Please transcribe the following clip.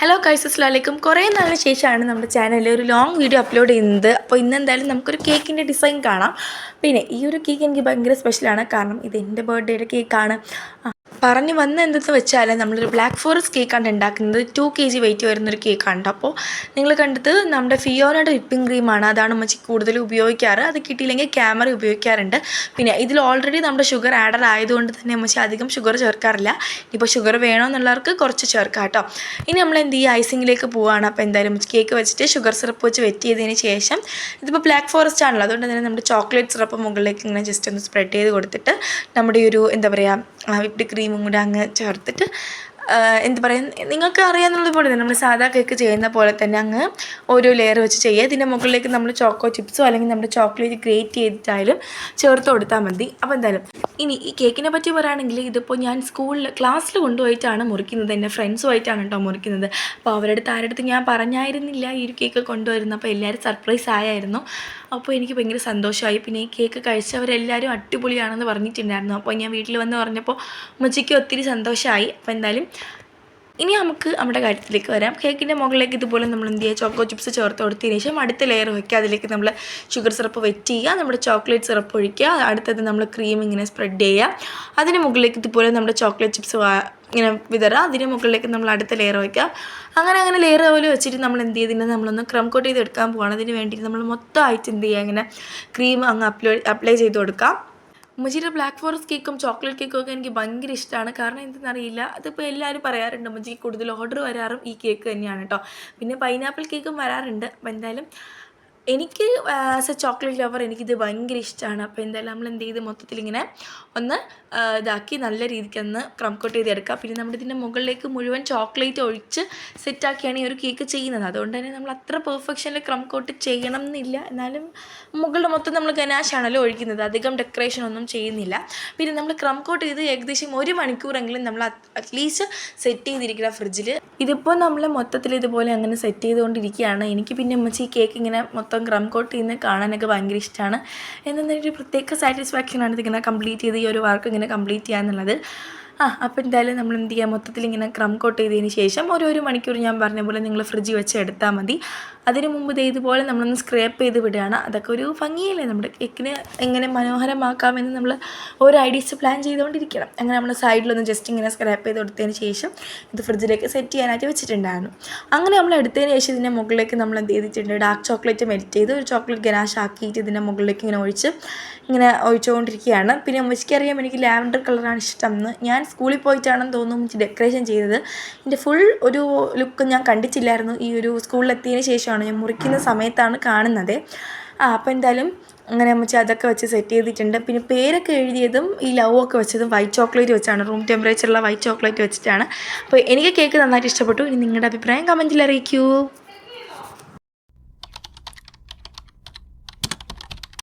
Hello കൈസ് അസ്ലാലേക്കും കുറേ നാളിന് ശേഷമാണ് നമ്മുടെ ചാനലിൽ ഒരു ലോങ് വീഡിയോ അപ്ലോഡ് ചെയ്യുന്നത്. അപ്പോൾ ഇന്ന് എന്തായാലും നമുക്കൊരു കേക്കിന്റെ ഡിസൈൻ കാണാം. പിന്നെ ഈ ഒരു കേക്ക് എനിക്ക് ഭയങ്കര സ്പെഷ്യലാണ് കാരണം ഇത് എന്റെ ബർത്ത്ഡേയുടെ കേക്കാണ് പറഞ്ഞു വന്ന എന്തെന്ന് വെച്ചാൽ നമ്മളൊരു ബ്ലാക്ക് ഫോറസ്റ്റ് കേക്കാണ് ഉണ്ടാക്കുന്നത് ടു കെ ജി വെയിറ്റ് വരുന്നൊരു കേക്കാണ് അപ്പോൾ നിങ്ങൾ കണ്ടത് നമ്മുടെ ഫിയോനയുടെ വിപ്പിംഗ് ക്രീമാണ് അതാണ് ഉമ്മച്ചി കൂടുതൽ ഉപയോഗിക്കാറ്. അത് കിട്ടിയില്ലെങ്കിൽ ക്യാമറ ഉപയോഗിക്കാറുണ്ട്. പിന്നെ ഇതിൽ ഓൾറെഡി നമ്മുടെ ഷുഗർ ആഡഡ് ആയതുകൊണ്ട് തന്നെ ഉമ്മച്ചി അധികം ഷുഗർ ചേർക്കാറില്ല. ഇപ്പോൾ ഷുഗർ വേണമെന്നുള്ളവർക്ക് കുറച്ച് ചേർക്കാം കേട്ടോ ഇനി നമ്മൾ എന്ത് ചെയ്യുക ഐസിങ്ങിലേക്ക് പോവുകയാണ് അപ്പോൾ എന്തായാലും കേക്ക് വെച്ചിട്ട് ഷുഗർ സിറപ്പ് വെച്ച് വെറ്റ് ചെയ്തതിന് ശേഷം ഇതിപ്പോൾ ബ്ലാക്ക് ഫോറസ്റ്റ് ആണല്ലോ. അതുകൊണ്ട് തന്നെ നമ്മുടെ ചോക്ലേറ്റ് സിറപ്പ് മുകളിലേക്ക് ഇങ്ങനെ ജസ്റ്റ് ഒന്ന് സ്പ്രെഡ് ചെയ്ത് കൊടുത്തിട്ട് നമ്മുടെ ഈ ഒരു എന്താ പറയുക വിപ്ഡ് ക്രീമും കൂടെ അങ്ങ് ചേർത്തിട്ട് എന്ത് പറയുക നിങ്ങൾക്ക് അറിയാമെന്നുള്ളത് പോലെ തന്നെ നമ്മൾ സാധാ കേക്ക് ചെയ്യുന്ന പോലെ തന്നെ അങ്ങ് ഓരോ ലെയർ വെച്ച് ചെയ്യുക. ഇതിന്റെ മുകളിലേക്ക് നമ്മൾ ചോക്കോ ചിപ്സോ അല്ലെങ്കിൽ നമ്മുടെ ചോക്ലേറ്റ് ഗ്രേറ്റ് ചെയ്തിട്ടായാലും ചേർത്ത് കൊടുത്താൽ മതി. അപ്പോൾ എന്തായാലും ഇനി ഈ കേക്കിനെ പറ്റി പറയുകയാണെങ്കിൽ ഇതിപ്പോൾ ഞാൻ സ്കൂളിൽ ക്ലാസ്സിൽ കൊണ്ടുപോയിട്ടാണ് മുറിക്കുന്നത്. എന്റെ ഫ്രണ്ട്സുമായിട്ടാണ് കേട്ടോ മുറിക്കുന്നത്. അപ്പോൾ അവരുടെ അടുത്ത് ആരുടെ അടുത്ത് ഞാൻ പറഞ്ഞായിരുന്നില്ല ഈ ഒരു കേക്ക് കൊണ്ടുവരുന്നത് അപ്പോൾ എല്ലാവരും സർപ്രൈസ് ആയായിരുന്നു. അപ്പോൾ എനിക്ക് ഭയങ്കര സന്തോഷമായി. പിന്നെ ഈ കേക്ക് കഴിച്ചവരെല്ലാവരും അടിപൊളിയാണെന്ന് പറഞ്ഞിട്ടുണ്ടായിരുന്നു. അപ്പോൾ ഞാൻ വീട്ടിൽ വന്ന് പറഞ്ഞപ്പോൾ ഉമ്മച്ചിക്ക് ഒത്തിരി സന്തോഷമായി. അപ്പോൾ എന്തായാലും ഇനി നമുക്ക് നമ്മുടെ കാര്യത്തിലേക്ക് വരാം. കേക്കിന്റെ മുകളിലേക്ക് ഇതുപോലെ നമ്മൾ എന്ത് ചെയ്യുക? ചോക്കോ ചിപ്സ് ചേർത്ത് കൊടുത്തതിന് ശേഷം അടുത്ത ലെയർ വയ്ക്കുക അതിലേക്ക് നമ്മൾ ഷുഗർ സിറപ്പ് വെറ്റ് ചെയ്യുക. നമ്മുടെ ചോക്ലേറ്റ് സിറപ്പ് ഒഴിക്കുക. അടുത്തത് നമ്മൾ ക്രീം ഇങ്ങനെ സ്പ്രെഡ് ചെയ്യുക. അതിന് മുകളിലേക്ക് ഇതുപോലെ നമ്മുടെ ചോക്ലേറ്റ് ചിപ്സ് ഇങ്ങനെ വിതറുക. അതിന് മുകളിലേക്ക് നമ്മൾ അടുത്ത ലെയർ വയ്ക്കുക അങ്ങനെ അങ്ങനെ ലെയർ പോലെ വെച്ചിട്ട് നമ്മൾ എന്ത് ചെയ്തിട്ട് നമ്മളൊന്ന് ക്രം കോട്ട് ചെയ്ത് എടുക്കാൻ പോകണം അതിന് വേണ്ടിയിട്ട് നമ്മൾ മൊത്തമായിട്ട് എന്ത് ചെയ്യുക? ഇങ്ങനെ ക്രീം അങ്ങ് അപ്ലൈ അപ്ലൈ ചെയ്ത് കൊടുക്കാം. ഉമ്മച്ചിയുടെ ബ്ലാക്ക് ഫോറസ്റ്റ് കേക്കും ചോക്ലേറ്റ് കേക്കും ഒക്കെ എനിക്ക് ഭയങ്കര ഇഷ്ടമാണ് കാരണം എന്തെന്നറിയില്ല അതിപ്പോൾ എല്ലാവരും പറയാറുണ്ട് ഉമ്മച്ചിക്ക് കൂടുതൽ ഓർഡർ വരാറും ഈ കേക്ക് തന്നെയാണ് കേട്ടോ പിന്നെ പൈനാപ്പിൾ കേക്കും വരാറുണ്ട്. എന്തായാലും എനിക്ക് ആസ് എ ചോക്ലേറ്റ് ലവർ എനിക്കിത് ഭയങ്കര ഇഷ്ടമാണ് അപ്പോൾ എന്തായാലും നമ്മൾ എന്ത് ചെയ്ത് മൊത്തത്തിൽ ഇങ്ങനെ ഒന്ന് ഇതാക്കി നല്ല രീതിക്ക് ഒന്ന് ക്രം കോട്ട് ചെയ്തെടുക്കുക പിന്നെ നമ്മുടെ ഇതിന്റെ മുകളിലേക്ക് മുഴുവൻ ചോക്ലേറ്റ് ഒഴിച്ച് സെറ്റാക്കിയാണ് ഈ ഒരു കേക്ക് ചെയ്യുന്നത്. അതുകൊണ്ട് തന്നെ നമ്മൾ അത്ര പെർഫെക്ഷനിൽ ക്രം കോട്ട് ചെയ്യണം എന്നില്ല. എന്നാലും മുകളുടെ മൊത്തം നമ്മൾ ഗനാശാണല്ലോ ഒഴിക്കുന്നത്. അധികം ഡെക്കറേഷൻ ഒന്നും ചെയ്യുന്നില്ല. പിന്നെ നമ്മൾ ക്രം കോട്ട് ചെയ്ത് ഏകദേശം ഒരു മണിക്കൂറെങ്കിലും നമ്മൾ അറ്റ്ലീസ്റ്റ് സെറ്റ് ചെയ്തിരിക്കുക ഫ്രിഡ്ജിൽ ഇതിപ്പോൾ നമ്മൾ മൊത്തത്തിൽ ഇതുപോലെ അങ്ങനെ സെറ്റ് ചെയ്തുകൊണ്ടിരിക്കുകയാണ്. എനിക്ക് പിന്നെ അമ്മച്ചി ഈ കേക്ക് ഇങ്ങനെ മൊത്തം ക്രം കോട്ട് ചെയ്യുന്നത് കാണാനൊക്കെ ഭയങ്കര ഇഷ്ടമാണ് എന്നൊരു പ്രത്യേക സാറ്റിസ്ഫാക്ഷനാണ് ഇതിങ്ങനെ കംപ്ലീറ്റ് ചെയ്ത് ഈ ഒരു വർക്ക് ഇങ്ങനെ കംപ്ലീറ്റ് ചെയ്യുക എന്നുള്ളത് ആ അപ്പോൾ എന്തായാലും നമ്മൾ എന്ത് ചെയ്യുക മൊത്തത്തിൽ ഇങ്ങനെ ക്രം കോട്ട് ചെയ്തതിന് ശേഷം ഓരോ ഒരു മണിക്കൂർ ഞാൻ പറഞ്ഞ പോലെ നിങ്ങൾ ഫ്രിഡ്ജ് വെച്ച് എടുത്താൽ മതി. അതിന് മുമ്പ് ദേ ഇതുപോലെ നമ്മളൊന്ന് സ്ക്രാപ്പ് ചെയ്ത് വിടുകയാണ്. അതൊക്കെ ഒരു ഭംഗിയല്ലേ നമ്മുടെ കേക്കിന് എങ്ങനെ മനോഹരമാക്കാമെന്ന് നമ്മൾ ഓരോ ഐഡിയസ് പ്ലാൻ ചെയ്തുകൊണ്ടിരിക്കണം. അങ്ങനെ നമ്മൾ സൈഡിലൊന്ന് ജസ്റ്റ് ഇങ്ങനെ സ്ക്രാപ്പ് ചെയ്ത് കൊടുത്തതിന് ശേഷം ഇത് ഫ്രിഡ്ജിലേക്ക് സെറ്റ് ചെയ്യാനായിട്ട് വെച്ചിട്ടുണ്ടായിരുന്നു. അങ്ങനെ നമ്മൾ എടുത്തതിന് ശേഷം ഇതിന്റെ മുകളിലേക്ക് നമ്മൾ എന്ത് ചെയ്തിട്ടുണ്ട്? ഡാർക്ക് ചോക്ലേറ്റ് മെൽറ്റ് ചെയ്ത് ഒരു ചോക്ലേറ്റ് ഗനാഷ് ആക്കിയിട്ട് ഇതിന്റെ മുകളിലേക്ക് ഇങ്ങനെ ഒഴിച്ച് ഇങ്ങനെ ഒഴിച്ചുകൊണ്ടിരിക്കുകയാണ്. പിന്നെ മുച്ചിക്കറിയാം എനിക്ക് ലാവൻഡർ കളറാണ് ഇഷ്ടം എന്ന്. ഞാൻ സ്കൂളിൽ പോയിട്ടാണെന്ന് തോന്നുന്നു ഉമ്മച്ചി ഡെക്കറേഷൻ ചെയ്തത്. എന്റെ ഫുൾ ഒരു ലുക്ക് ഞാൻ കണ്ടിട്ടില്ലായിരുന്നു. ഈ ഒരു സ്കൂളിലെത്തിയതിന് ശേഷമാണ്. ഞാൻ മുറിക്കുന്ന സമയത്താണ് കാണുന്നത്. ആ അപ്പോൾ എന്തായാലും അങ്ങനെ അമ്മച്ചി അതൊക്കെ വെച്ച് സെറ്റ് ചെയ്തിട്ടുണ്ട്. പിന്നെ പേരൊക്കെ എഴുതിയതും ഈ ലവ് ഒക്കെ വെച്ചതും വൈറ്റ് ചോക്ലേറ്റ് വെച്ചാണ്. റൂം ടെമ്പറേച്ചറുള്ള വൈറ്റ് ചോക്ലേറ്റ് വെച്ചിട്ടാണ്. അപ്പോൾ എനിക്ക് കേക്ക് നന്നായിട്ട് ഇഷ്ടപ്പെട്ടു. ഇനി നിങ്ങളുടെ അഭിപ്രായം കമന്റിൽ അറിയിക്കൂ.